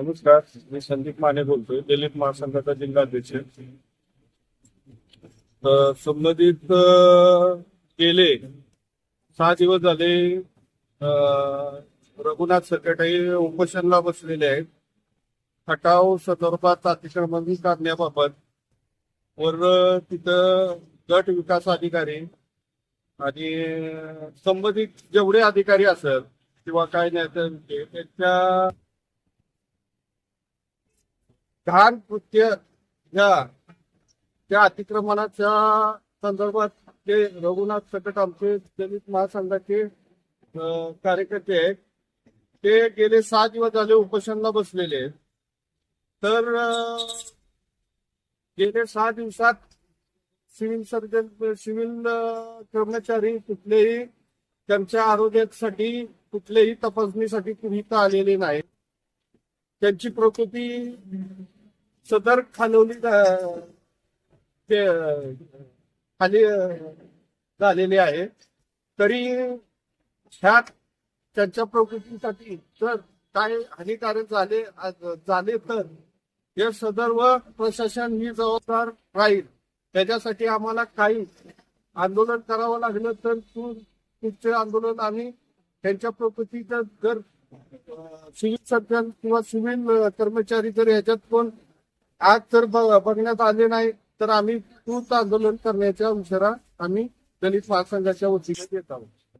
नमस्कार मी संदीप माने बोलतोय दलित महासंघाचा जिल्हाध्यक्ष. संबंधित गेले सहा दिवस झाले रघुनाथ सरकटाई उपोषणला बसलेले आहेत. खटाव संदर्भात अतिक्रमण काढण्याबाबत वर तिथं गट विकास अधिकारी आणि संबंधित जेवढे अधिकारी असेल किंवा काय नाही तर ते त्यांच्या घाण कृत्य या त्या अतिक्रमणाच्या संदर्भात ते रघुनाथ सकट आमचे दलित महासंघाचे कार्यकर्ते आहेत ते गेले सहा दिवस झाले उपोषणला बसलेले आहेत. तर गेले सहा दिवसात सिव्हिल सर्जन सिव्हिल कर्मचारी कुठलेही त्यांच्या आरोग्यासाठी कुठल्याही तपासणीसाठी कुणी आलेले नाही त्यांची प्रकृती सदर खालवली ते खाली झालेली आहे. तरी ह्या त्यांच्या प्रकृतीसाठी जर काय हानिकारक झाले झाले तर हे सदर्व प्रशासन ही जबाबदार राहील. त्याच्यासाठी आम्हाला काही आंदोलन करावं लागलं तर तू तुमचे आंदोलन आम्ही त्यांच्या प्रकृतीचं जर सिव्हिल सर्जन किंवा सिव्हिल कर्मचारी जर ह्याच्यात कोण आज जर बघण्यात आले नाही तर आम्ही तूर्त आंदोलन करण्याच्या इशारा आम्ही दलित महासंघाच्या वतीने देत आहोत.